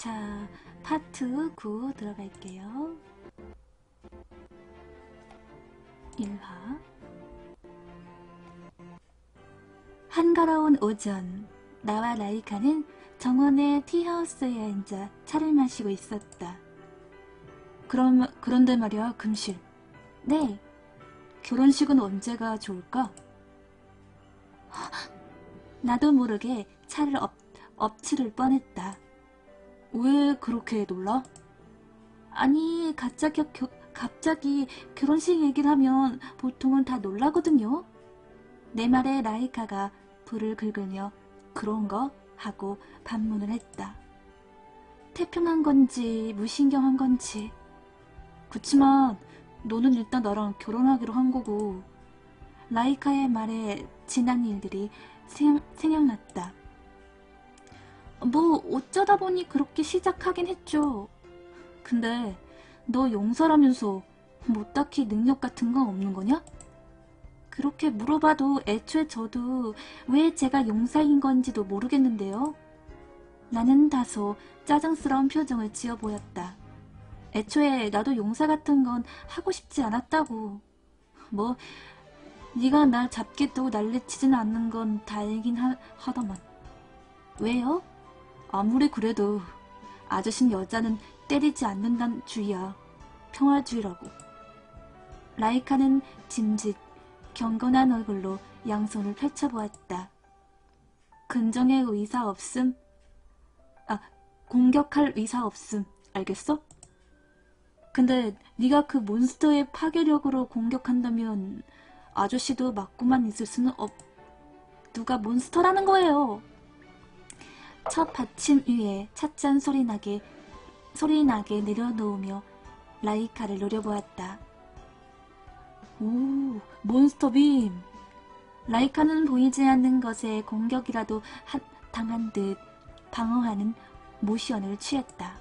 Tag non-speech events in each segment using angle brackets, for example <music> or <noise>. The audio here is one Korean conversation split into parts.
자, 파트 9 들어갈게요. 1화 한가로운 오전, 나와 라이카는 정원의 티하우스에 앉아 차를 마시고 있었다. 그럼, 그런데 말이야, 금실. 네. 결혼식은 언제가 좋을까? 나도 모르게 차를 엎, 엎치를 뻔했다. 왜 그렇게 놀라? 아니, 갑자기, 겨, 갑자기 결혼식 얘기를 하면 보통은 다 놀라거든요. 내 말에 라이카가 불을 긁으며 그런 거 하고 반문을 했다. 태평한 건지 무신경한 건지. 그치만 너는 일단 나랑 결혼하기로 한 거고 라이카의 말에 지난 일들이 생각, 생각났다. 뭐 어쩌다 보니 그렇게 시작하긴 했죠. 근데 너 용사라면서 뭐 딱히 능력 같은 건 없는 거냐? 그렇게 물어봐도 애초에 저도 왜 제가 용사인 건지도 모르겠는데요. 나는 다소 짜증스러운 표정을 지어 보였다. 애초에 나도 용사 같은 건 하고 싶지 않았다고. 뭐 네가 날 잡겠다고 난리치진 않는 건 다행이긴 하, 하더만. 왜요? 아무리 그래도 아저씨는 여자는 때리지 않는단 주의야. 평화주의라고. 라이카는 짐짓 경건한 얼굴로 양손을 펼쳐보았다. 근정의 의사 없음? 아, 공격할 의사 없음. 알겠어? 근데 네가 그 몬스터의 파괴력으로 공격한다면 아저씨도 맞고만 있을 수는 없... 누가 몬스터라는 거예요. 첫 받침 위에 찻잔 소리나게 소리나게 내려놓으며 라이카를 노려보았다. 오, 몬스터빔! 라이카는 보이지 않는 것에 공격이라도 하, 당한 듯 방어하는 모션을 취했다.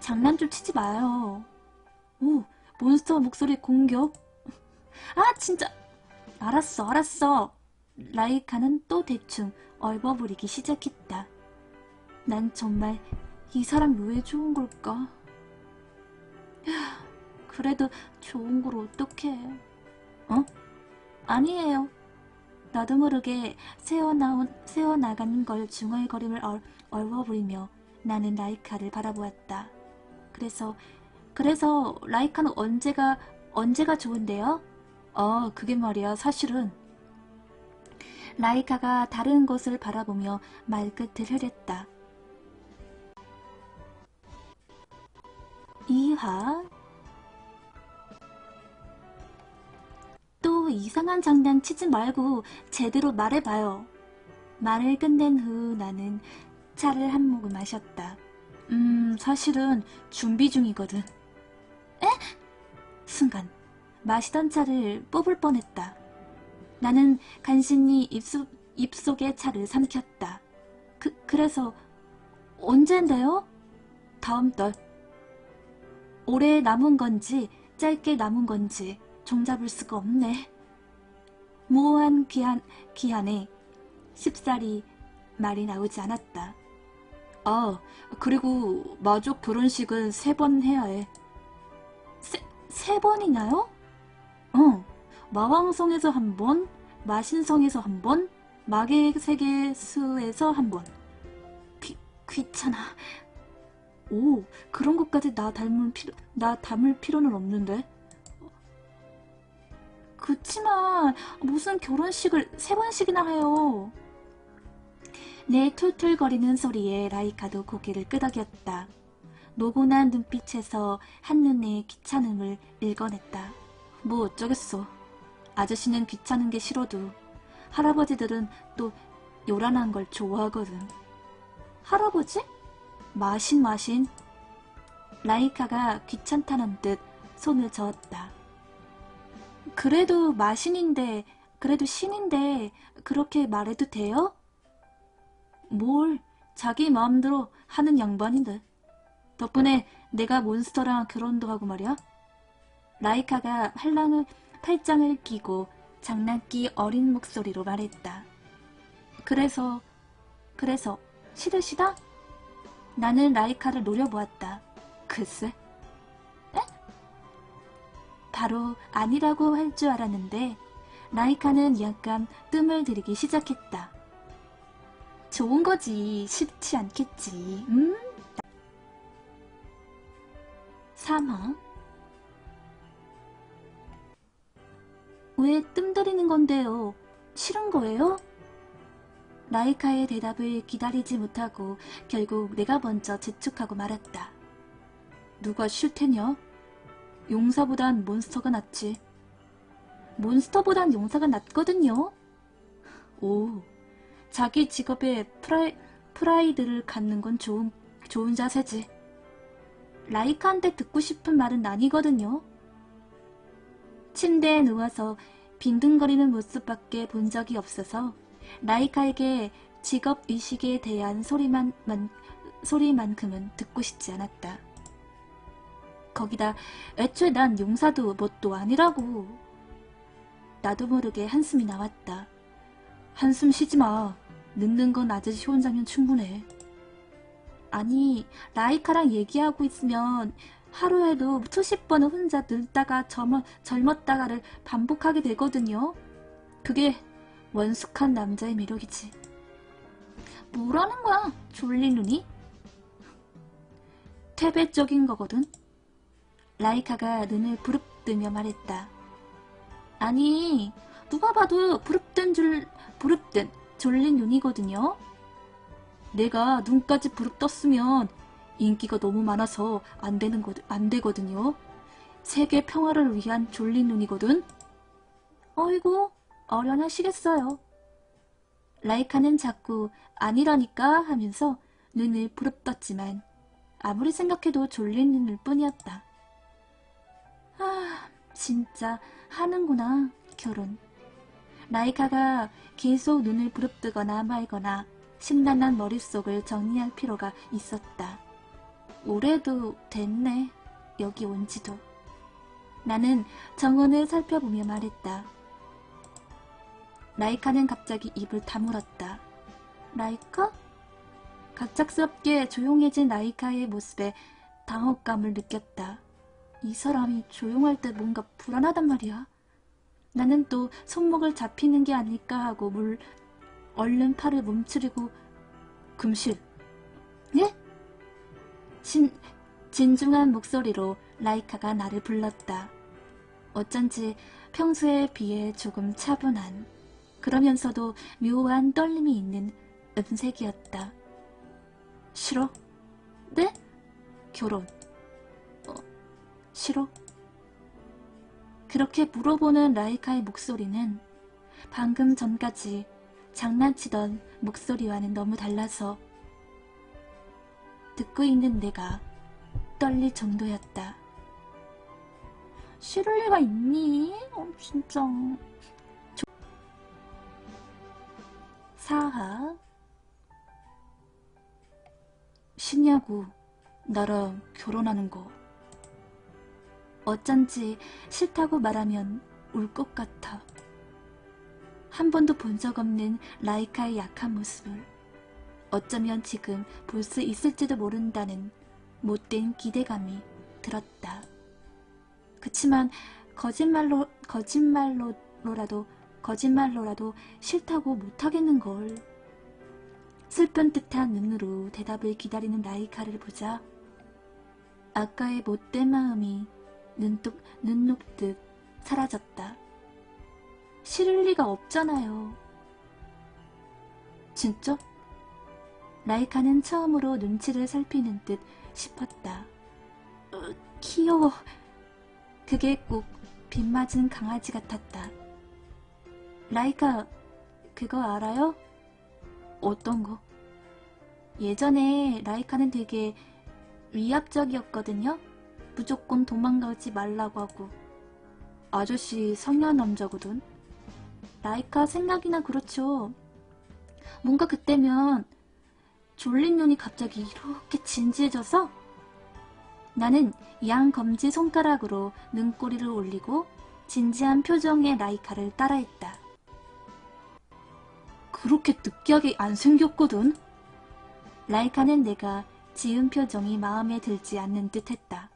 장난 좀 치지 마요. 오, 몬스터 목소리 공격? <laughs> 아, 진짜! 알았어, 알았어! 라이카는 또 대충 얼버무리기 시작했다. 난 정말 이 사람 왜 좋은 걸까? 그래도 좋은 걸 어떡해. 어? 아니에요. 나도 모르게 새어나온, 새어나가는 걸 중얼거림을 얼, 얼버무리며 나는 라이카를 바라보았다. 그래서, 그래서 라이카는 언제가, 언제가 좋은데요? 어, 그게 말이야, 사실은. 라이카가 다른 곳을 바라보며 말끝을 흐렸다. 2화 또 이상한 장난 치지 말고 제대로 말해봐요. 말을 끝낸 후 나는 차를 한 모금 마셨다. 음, 사실은 준비 중이거든. 에? 순간 마시던 차를 뽑을 뻔했다. 나는 간신히 입속, 입속에 차를 삼켰다. 그, 그래서 언젠데요? 다음 달. 오래 남은 건지 짧게 남은 건지 종잡을 수가 없네. 모호한 기한, 기한에 쉽사리 말이 나오지 않았다. 아, 그리고 마족 결혼식은 세 번 해야 해. 세, 세 번이나요? 어, 마왕성에서 한 번, 마신성에서 한 번, 마계 세계수에서 한 번. 귀, 귀찮아. 오, 그런 것까지 나 닮을 필요, 나 담을 필요는 없는데. 그치만 무슨 결혼식을 세 번씩이나 해요. 내 툴툴거리는 소리에 라이카도 고개를 끄덕였다. 노곤한 눈빛에서 한눈에 귀찮음을 읽어냈다. 뭐 어쩌겠어. 아저씨는 귀찮은 게 싫어도 할아버지들은 또 요란한 걸 좋아하거든. 할아버지? 마신 마신. 라이카가 귀찮다는 듯 손을 저었다. 그래도 마신인데, 그래도 신인데 그렇게 말해도 돼요? 뭘 자기 마음대로 하는 양반인데. 덕분에 내가 몬스터랑 결혼도 하고 말이야. 라이카가 팔랑을, 팔짱을 끼고 장난기 어린 목소리로 말했다. 그래서, 그래서 싫으시다? 나는 라이카를 노려보았다. 글쎄. 에? 바로 아니라고 할 줄 알았는데 라이카는 약간 뜸을 들이기 시작했다. 좋은 거지. 쉽지 않겠지. 음? 3화 왜 뜸 들이는 건데요? 싫은 거예요? 라이카의 대답을 기다리지 못하고 결국 내가 먼저 재촉하고 말았다. 누가 싫대냐? 용사보단 몬스터가 낫지. 몬스터보단 용사가 낫거든요. 오, 자기 직업에 프라이, 프라이드를 갖는 건 좋은, 좋은 자세지. 라이카한테 듣고 싶은 말은 아니거든요. 침대에 누워서 빈둥거리는 모습밖에 본 적이 없어서 라이카에게 직업 의식에 대한 소리만, 만, 소리만큼은 듣고 싶지 않았다. 거기다 애초에 난 용사도 뭣도 아니라고. 나도 모르게 한숨이 나왔다. 한숨 쉬지 마. 늙는 건 아저씨 혼자면 충분해. 아니, 라이카랑 얘기하고 있으면 하루에도 수십 번은 혼자 늙다가 젊어, 젊었다가를 반복하게 되거든요. 그게 원숙한 남자의 매력이지. 뭐라는 거야, 졸린 눈이? 퇴배적인 거거든. 라이카가 눈을 부릅뜨며 말했다. 아니, 누가 봐도 부릅뜬 줄, 부릅뜬 졸린 눈이거든요. 내가 눈까지 부릅떴으면 인기가 너무 많아서 안 되는 거, 안 되거든요. 세계 평화를 위한 졸린 눈이거든. 어이구, 어련하시겠어요. 라이카는 자꾸 아니라니까 하면서 눈을 부릅떴지만 아무리 생각해도 졸린 눈일 뿐이었다. 아, 진짜 하는구나, 결혼. 라이카가 계속 눈을 부릅뜨거나 말거나 심란한 머릿속을 정리할 필요가 있었다. 올해도 됐네, 여기 온 지도. 나는 정원을 살펴보며 말했다. 라이카는 갑자기 입을 다물었다. 라이카? 갑작스럽게 조용해진 라이카의 모습에 당혹감을 느꼈다. 이 사람이 조용할 때 뭔가 불안하단 말이야. 나는 또 손목을 잡히는 게 아닐까 하고 물 얼른 팔을 멈추리고 금실. 예? 진, 진중한 목소리로 라이카가 나를 불렀다. 어쩐지 평소에 비해 조금 차분한 그러면서도 묘한 떨림이 있는 음색이었다. 싫어? 네? 결혼. 어, 싫어? 그렇게 물어보는 라이카의 목소리는 방금 전까지 장난치던 목소리와는 너무 달라서 듣고 있는 내가 떨릴 정도였다. 싫을 리가 있니? 어, 진짜. 사하. 싫냐고 나랑 결혼하는 거. 어쩐지 싫다고 말하면 울 것 같아. 한 번도 본 적 없는 라이카의 약한 모습을 어쩌면 지금 볼 수 있을지도 모른다는 못된 기대감이 들었다. 그치만 거짓말로 거짓말로라도 거짓말로라도 싫다고 못하겠는 걸. 슬픈 듯한 눈으로 대답을 기다리는 라이카를 보자 아까의 못된 마음이 눈독, 눈 녹듯 사라졌다. 싫을 리가 없잖아요. 진짜? 라이카는 처음으로 눈치를 살피는 듯 싶었다. 어, 귀여워. 그게 꼭 빗맞은 강아지 같았다. 라이카, 그거 알아요? 어떤 거? 예전에 라이카는 되게 위압적이었거든요? 무조건 도망가지 말라고 하고. 아저씨 성향 남자거든? 라이카 생각이나 그렇죠. 뭔가 그때면 졸린 눈이 갑자기 이렇게 진지해져서 나는 양 검지 손가락으로 눈꼬리를 올리고 진지한 표정의 라이카를 따라했다. 그렇게 느끼하게 안 생겼거든. 라이카는 내가 지은 표정이 마음에 들지 않는 듯 했다.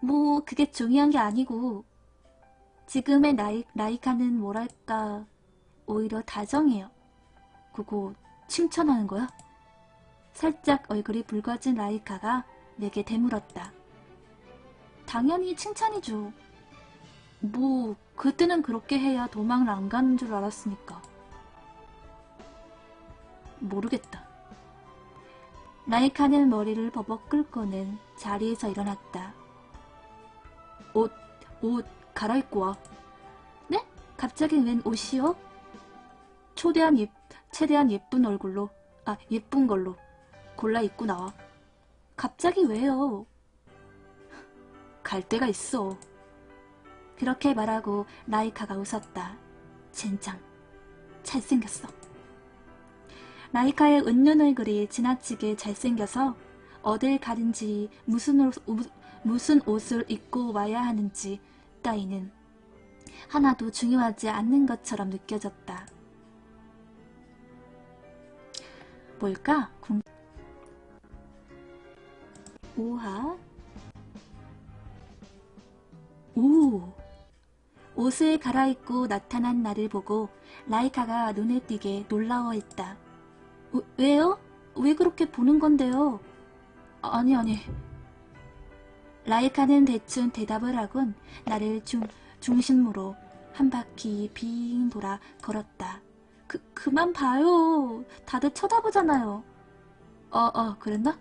뭐, 그게 중요한 게 아니고, 지금의 라이, 라이카는 뭐랄까, 오히려 다정해요. 그거 칭찬하는 거야? 살짝 얼굴이 붉어진 라이카가 내게 되물었다. 당연히 칭찬이죠. 뭐, 그때는 그렇게 해야 도망을 안 가는 줄 알았으니까. 모르겠다. 라이카는 머리를 버벅 긁고는 자리에서 일어났다. 옷, 옷 갈아입고 와. 네? 갑자기 웬 옷이요? 초대한 예, 최대한 예쁜 얼굴로, 아, 예쁜 걸로 골라 입고 나와. 갑자기 왜요? 갈 데가 있어. 그렇게 말하고 라이카가 웃었다. 젠장, 잘생겼어. 라이카의 웃는 얼굴이 지나치게 잘생겨서 어딜 가든지 무슨, 옷, 우- 무슨 옷을 입고 와야 하는지 따위는 하나도 중요하지 않는 것처럼 느껴졌다. 뭘까? 궁... 오하? 오! 옷을 갈아입고 나타난 나를 보고 라이카가 눈에 띄게 놀라워했다. 어, 왜요? 왜 그렇게 보는 건데요? 아니, 아니. 라이카는 대충 대답을 하곤 나를 중, 중심으로 한 바퀴 빙 돌아 걸었다. 그, 그만 봐요. 다들 쳐다보잖아요. 어, 어, 그랬나?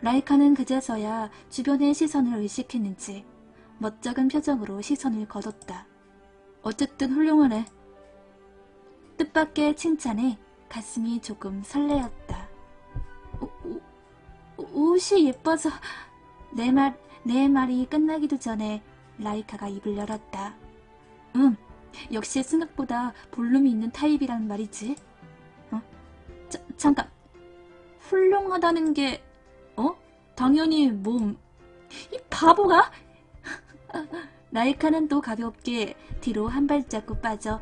라이카는 그제서야 주변의 시선을 의식했는지 멋쩍은 표정으로 시선을 거뒀다. 어쨌든 훌륭하네. 뜻밖의 칭찬에 가슴이 조금 설레었다. 오, 오, 옷이 예뻐서 내 말, 내 말이 끝나기도 전에 라이카가 입을 열었다. 응, 역시 생각보다 볼륨이 있는 타입이란 말이지. 어? 자, 잠깐. 훌륭하다는 게, 어? 당연히 몸. 이 바보가? <laughs> 라이카는 또 가볍게 뒤로 한 발자국 빠져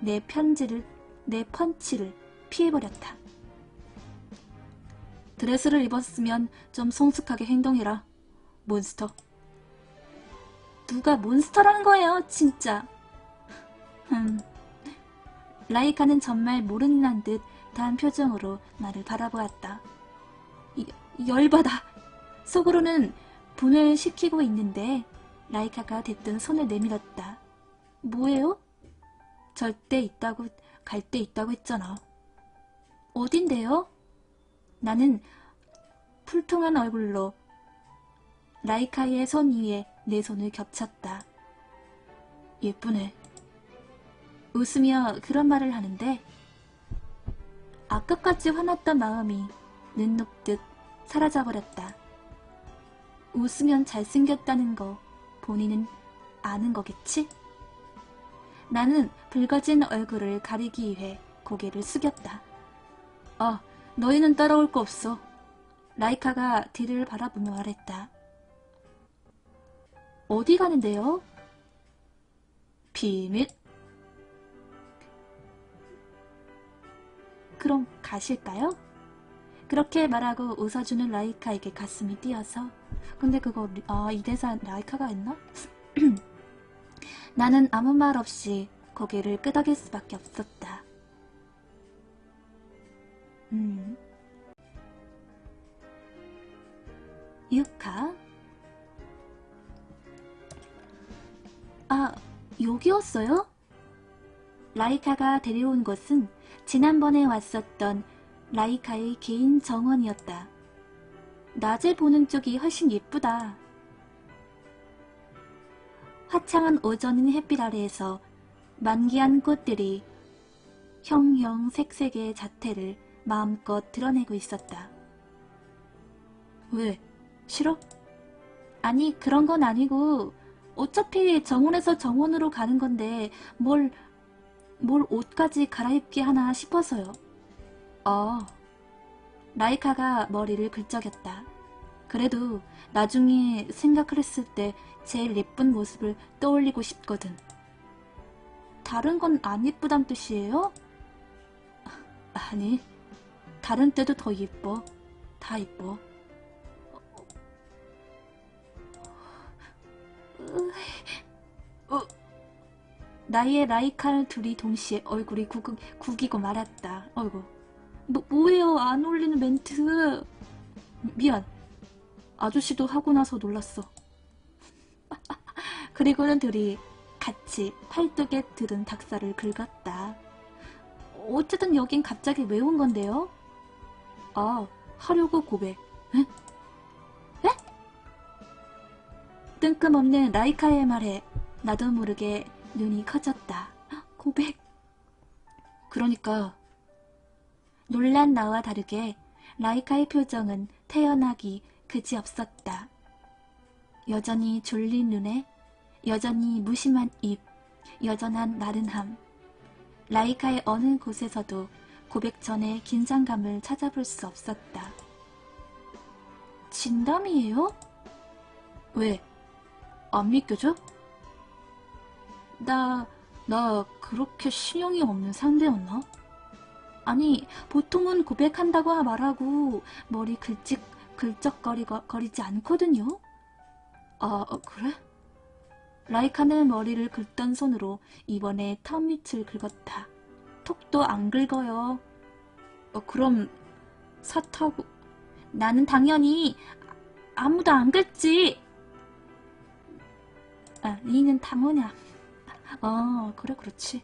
내 편지를, 내 펀치를 피해버렸다. 드레스를 입었으면 좀 성숙하게 행동해라. 몬스터. 누가 몬스터라는 거예요, 진짜. 흠. 라이카는 정말 모르는 듯 다한 표정으로 나를 바라보았다. 이, 열받아. 속으로는 분을 시키고 있는데 라이카가 대뜸 손을 내밀었다. 뭐예요? 절대 있다고 갈 때 있다고 했잖아. 어딘데요? 나는 풀통한 얼굴로 라이카의 손 위에 내 손을 겹쳤다. 예쁘네. 웃으며 그런 말을 하는데 아까까지 화났던 마음이 눈녹듯 사라져버렸다. 웃으면 잘생겼다는 거 본인은 아는 거겠지? 나는 붉어진 얼굴을 가리기 위해 고개를 숙였다. 아, 너희는 따라올 거 없어. 라이카가 뒤를 바라보며 말했다. 어디 가는데요? 비밀? 그럼 가실까요? 그렇게 말하고 웃어주는 라이카에게 가슴이 뛰어서 근데 그거 아 이 대사 라이카가 했나? <clears throat> 나는 아무 말 없이 고개를 끄덕일 수밖에 없었다. 음. 유카? 아, 여기였어요? 라이카가 데려온 곳은 지난번에 왔었던 라이카의 개인 정원이었다. 낮에 보는 쪽이 훨씬 예쁘다. 화창한 오전인 햇빛 아래에서 만기한 꽃들이 형형색색의 자태를 마음껏 드러내고 있었다. 왜? 싫어? 아니, 그런 건 아니고, 어차피 정원에서 정원으로 가는 건데, 뭘, 뭘 옷까지 갈아입게 하나 싶어서요. 아, 라이카가 머리를 긁적였다. 그래도 나중에 생각을 했을 때 제일 예쁜 모습을 떠올리고 싶거든. 다른 건 안 예쁘단 뜻이에요? <laughs> 아니, 다른 때도 더 예뻐. 다 이뻐. 어, 나의 라이카를 둘이 동시에 얼굴이 구, 구기고 말았다. 어이구. 뭐, 뭐예요? 안 어울리는 멘트. 미안. 아저씨도 하고 나서 놀랐어. <laughs> 그리고는 둘이 같이 팔뚝에 들은 닭살을 긁었다. 어쨌든 여긴 갑자기 왜 온 건데요? 아, 하려고 고백. 에? 에? 뜬금없는 라이카의 말에 나도 모르게 눈이 커졌다. 고백. 그러니까 놀란 나와 다르게 라이카의 표정은 태연하기 그지없었다. 여전히 졸린 눈에 여전히 무심한 입, 여전한 나른함. 라이카의 어느 곳에서도 고백 전에 긴장감을 찾아볼 수 없었다. 진담이에요? 왜? 안 믿겨져? 나, 나 그렇게 신용이 없는 상대였나? 아니, 보통은 고백한다고 말하고 머리 글찍, 글쩍거리지 않거든요? 아, 어, 그래? 라이카는 머리를 긁던 손으로 이번에 턱 밑을 긁었다. 톡도 안 긁어요. 어, 그럼 사타고 나는 당연히 아무도 안 긁지. 아, 니는 당원이야. 어, 그래, 그렇지.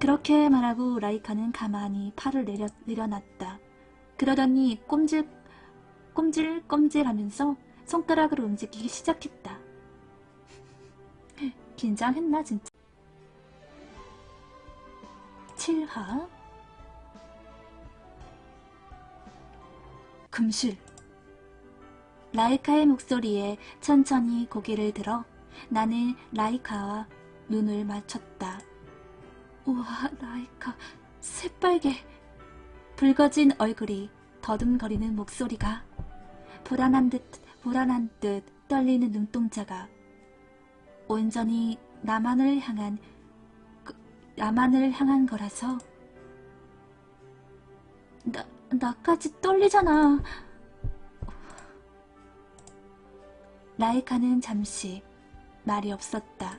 그렇게 말하고 라이카는 가만히 팔을 내려, 내려놨다. 그러더니 꼼질, 꼼질, 꼼질 하면서 손가락으로 움직이기 시작했다. <laughs> 긴장했나, 진짜? 7화 금실 라이카의 목소리에 천천히 고개를 들어 나는 라이카와 눈을 맞췄다. 우와, 라이카, 새빨개. 붉어진 얼굴이 더듬거리는 목소리가 불안한 듯, 불안한 듯 떨리는 눈동자가 온전히 나만을 향한, 그, 나만을 향한 거라서 나, 나까지 떨리잖아. 라이카는 잠시 말이 없었다.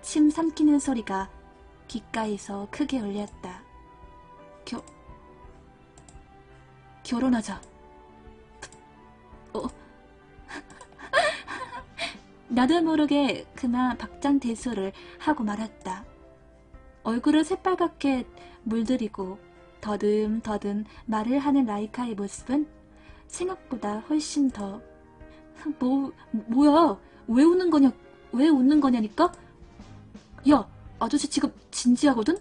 침 삼키는 소리가 귓가에서 크게 울렸다. 겨, 결혼하자. 어. <laughs> 나도 모르게 그만 박장대소를 하고 말았다. 얼굴을 새빨갛게 물들이고 더듬더듬 말을 하는 라이카의 모습은 생각보다 훨씬 더 뭐, 뭐야? 왜 웃는 거냐? 왜 웃는 거냐니까? 야, 아저씨 지금 진지하거든?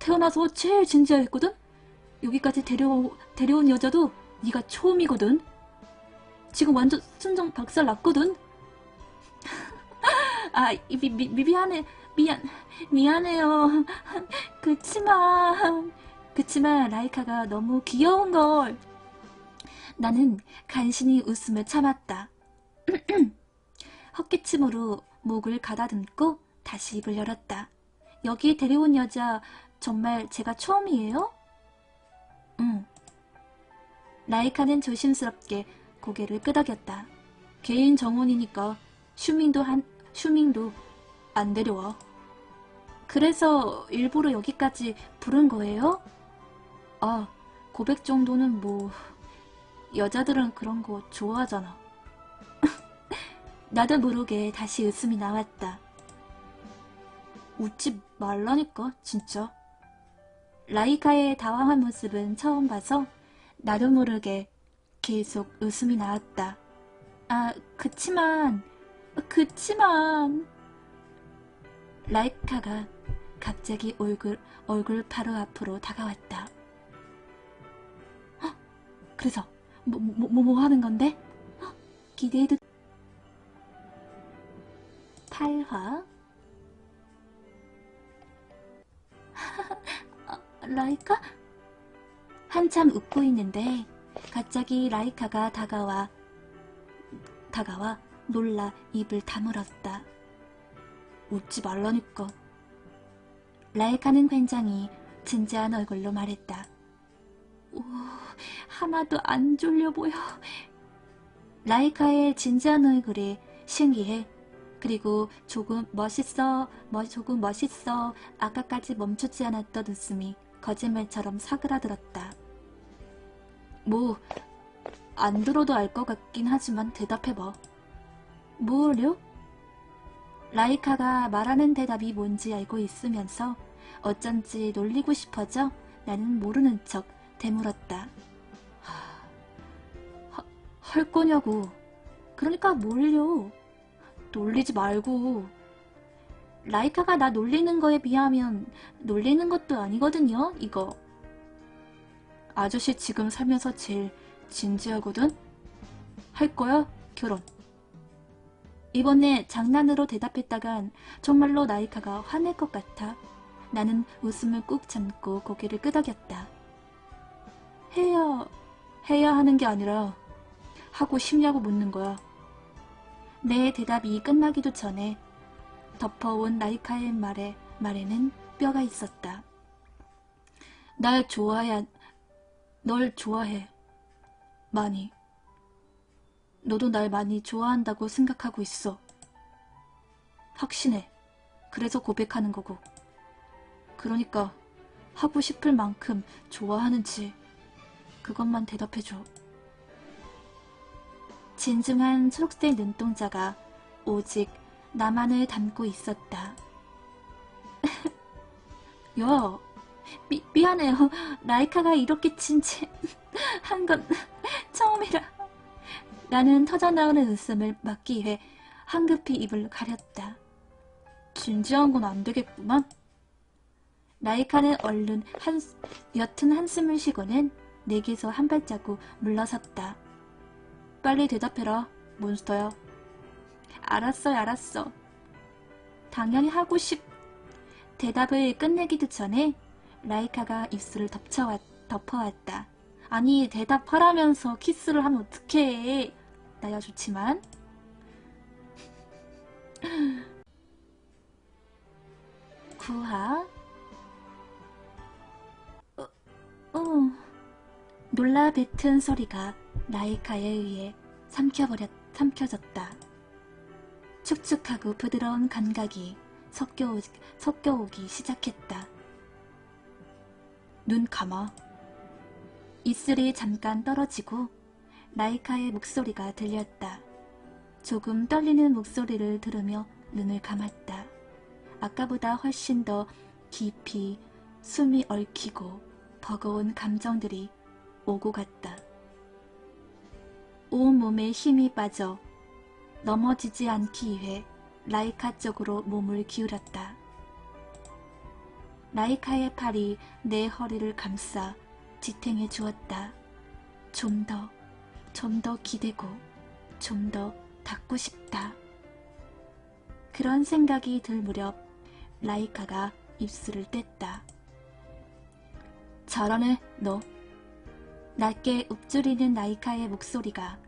태어나서 제일 진지했거든? 여기까지 데려오, 데려온 여자도 네가 처음이거든? 지금 완전 순정 박살 났거든? <laughs> 아, 미, 미, 미, 미안해. 미안, 미안해요. <laughs> 그치만, 그치만 라이카가 너무 귀여운 걸. 나는 간신히 웃음을 참았다. <clears throat> 헛기침으로 목을 가다듬고 다시 입을 열었다. 여기 데려온 여자 정말 제가 처음이에요? 응. 라이카는 조심스럽게 고개를 끄덕였다. 개인 정원이니까 슈밍도 한, 슈밍도 안 데려와. 그래서 일부러 여기까지 부른 거예요? 아, 고백 정도는 뭐, 여자들은 그런 거 좋아하잖아. <laughs> 나도 모르게 다시 웃음이 나왔다. 웃지 말라니까, 진짜. 라이카의 당황한 모습은 처음 봐서 나도 모르게 계속 웃음이 나왔다. 아, 그치만, 그치만. 라이카가 갑자기 얼굴, 얼굴 바로 앞으로 다가왔다. 헉, 그래서, 뭐, 뭐, 뭐, 뭐 하는 건데? 헉, 기대해도 8화 <laughs> 라이카? 한참 웃고 있는데 갑자기 라이카가 다가와 다가와 놀라 입을 다물었다. 웃지 말라니까. 라이카는 굉장히 진지한 얼굴로 말했다. 오, 하나도 안 졸려 보여. 라이카의 진지한 얼굴에 신기해. 그리고 조금 멋있어, 뭐 조금 멋있어. 아까까지 멈추지 않았던 웃음이 거짓말처럼 사그라들었다. 뭐, 안 들어도 알 것 같긴 하지만 대답해봐. 뭐요? 라이카가 말하는 대답이 뭔지 알고 있으면서 어쩐지 놀리고 싶어져 나는 모르는 척 되물었다. 하, 할 거냐고. 그러니까 뭘요? 놀리지 말고. 라이카가 나 놀리는 거에 비하면 놀리는 것도 아니거든요, 이거. 아저씨 지금 살면서 제일 진지하거든? 할 거야? 결혼. 이번에 장난으로 대답했다간 정말로 나이카가 화낼 것 같아. 나는 웃음을 꾹 참고 고개를 끄덕였다. 해야, 해야 하는 게 아니라 하고 싶냐고 묻는 거야. 내 대답이 끝나기도 전에 덮어온 나이카의 말에, 말에는 뼈가 있었다. 날 좋아해, 널 좋아해. 많이. 너도 날 많이 좋아한다고 생각하고 있어. 확신해. 그래서 고백하는 거고. 그러니까 하고 싶을 만큼 좋아하는지 그것만 대답해줘. 진중한 초록색 눈동자가 오직 나만을 담고 있었다. <laughs> 야, 미, 미안해요. 라이카가 이렇게 진지한 <laughs> 건 처음이라. 나는 터져나오는 웃음을 막기 위해 황급히 입을 가렸다. 진지한 건 안 되겠구만. 라이카는 얼른 한, 옅은 한숨을 쉬고는 내게서 한 발자국 물러섰다. 빨리 대답해라, 몬스터야. 알았어요, 알았어. 당연히 하고 싶. 대답을 끝내기도 전에 라이카가 입술을 덮쳐왔, 덮어왔다. 아니, 대답하라면서 키스를 하면 어떡해. 나야 좋지만. <laughs> 구하. 어, 어. 놀라 뱉은 소리가 라이카에 의해 삼켜버렸, 삼켜졌다. 축축하고 부드러운 감각이 섞여오, 섞여오기 시작했다. 눈 감아. 입술이 잠깐 떨어지고 라이카의 목소리가 들렸다. 조금 떨리는 목소리를 들으며 눈을 감았다. 아까보다 훨씬 더 깊이 숨이 얽히고 버거운 감정들이 오고 갔다. 온 몸에 힘이 빠져 넘어지지 않기 위해 라이카 쪽으로 몸을 기울였다. 라이카의 팔이 내 허리를 감싸 지탱해 주었다. 좀 더, 좀 더 기대고, 좀 더 닿고 싶다. 그런 생각이 들 무렵 라이카가 입술을 뗐다. 잘하네, 너. 낮게 읊조리는 라이카의 목소리가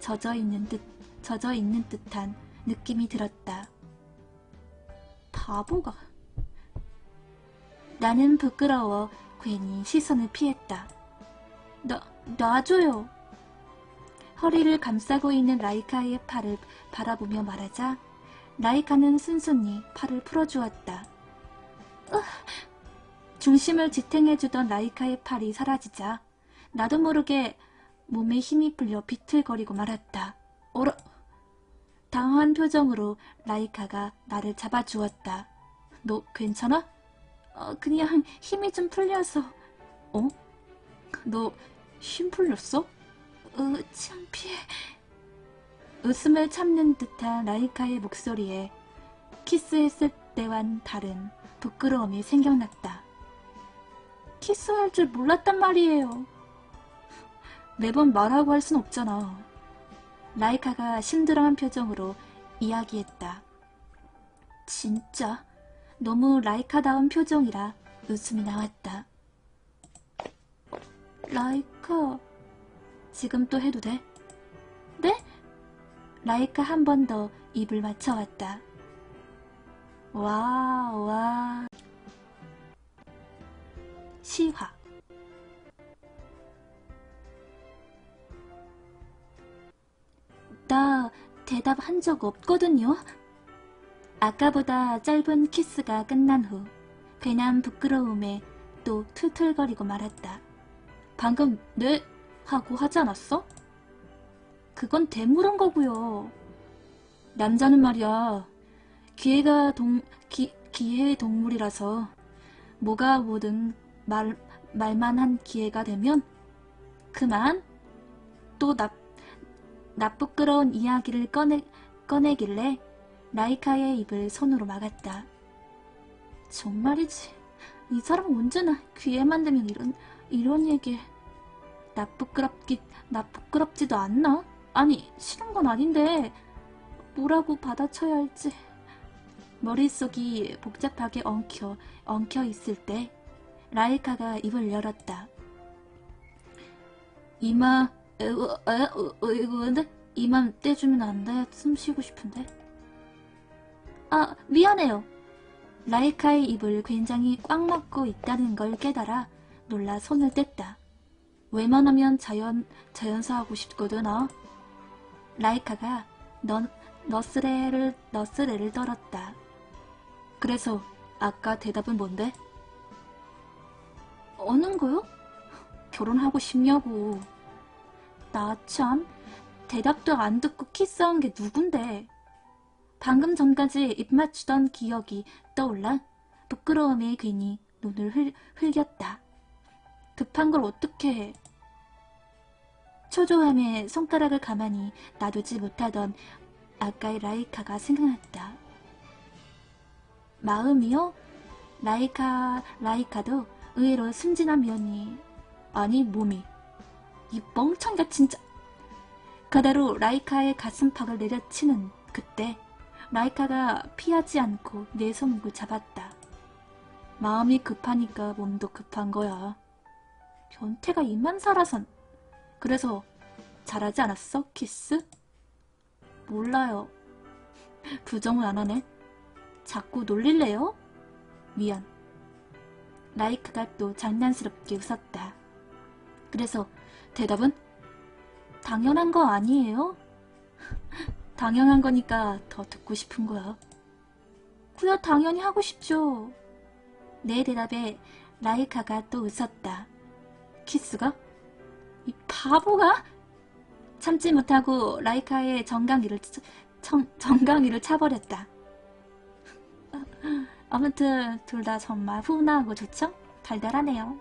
젖어 있는 듯, 젖어 있는 듯한 느낌이 들었다. 바보가. 나는 부끄러워 괜히 시선을 피했다. 나, 놔줘요. 허리를 감싸고 있는 라이카의 팔을 바라보며 말하자 라이카는 순순히 팔을 풀어주었다. 으, 중심을 지탱해주던 라이카의 팔이 사라지자 나도 모르게 몸에 힘이 풀려 비틀거리고 말았다. 어라! 당황한 표정으로 라이카가 나를 잡아주었다. 너 괜찮아? 어, 그냥 힘이 좀 풀려서. 어? 너 힘 풀렸어? 으, 창피해. 웃음을 참는 듯한 라이카의 목소리에 키스했을 때와는 다른 부끄러움이 생겨났다. 키스할 줄 몰랐단 말이에요. 매번 말하고 할 순 없잖아. 라이카가 심드렁한 표정으로 이야기했다. 진짜 너무 라이카다운 표정이라 웃음이 나왔다. 라이카, 지금 또 해도 돼? 네? 라이카 한 번 더 입을 맞춰왔다. 와, 와. 시화. 대답한 적 없거든요. 아까보다 짧은 키스가 끝난 후 괜한 부끄러움에 또 툴툴거리고 말았다. 방금 네 하고 하지 않았어? 그건 대물은 거고요. 남자는 말이야. 기회가 동, 기, 기회의 동물이라서 뭐가 뭐든 말, 말만한 기회가 되면 그만 또 나, 나쁘끄러운 이야기를 꺼내, 꺼내길래 라이카의 입을 손으로 막았다. 정말이지. 이 사람 언제나 귀에만 대면 이런, 이런 얘기. 나쁘끄럽기, 나쁘끄럽지도 않나? 아니, 싫은 건 아닌데, 뭐라고 받아쳐야 할지. 머릿속이 복잡하게 엉켜, 엉켜 있을 때, 라이카가 입을 열었다. 이마, 에우, 에우, 에우인데? 이만 떼주면 안 돼? 숨 쉬고 싶은데? 아, 미안해요. 라이카의 입을 굉장히 꽉 막고 있다는 걸 깨달아 놀라 손을 뗐다. 웬만하면 자연, 자연사하고 싶거든, 어? 라이카가 너, 너스레를, 너스레를 떨었다. 그래서 아까 대답은 뭔데? 어는 거요? 결혼하고 싶냐고. 나 참, 대답도 안 듣고 키스한 게 누군데. 방금 전까지 입 맞추던 기억이 떠올라 부끄러움에 괜히 눈을 흘, 흘겼다. 급한 걸 어떻게 해. 초조함에 손가락을 가만히 놔두지 못하던 아까의 라이카가 생각났다. 마음이요? 라이카, 라이카도 의외로 순진한 면이, 아니 몸이. 이 멍청이가 진짜. 그대로 라이카의 가슴팍을 내려치는 그때 라이카가 피하지 않고 내 손목을 잡았다. 마음이 급하니까 몸도 급한 거야. 변태가 입만 살아선. 그래서 잘하지 않았어? 키스? 몰라요. 부정을 안 하네. 자꾸 놀릴래요? 미안. 라이크가 또 장난스럽게 웃었다. 그래서 대답은 당연한 거 아니에요? <laughs> 당연한 거니까 더 듣고 싶은 거야. 그야 당연히 하고 싶죠. 내 대답에 라이카가 또 웃었다. 키스가? 이 바보가? 참지 못하고 라이카의 정강이를 쳐- 청, 정강이를 차버렸다. <laughs> 아무튼 둘 다 정말 훈훈하고 좋죠? 달달하네요.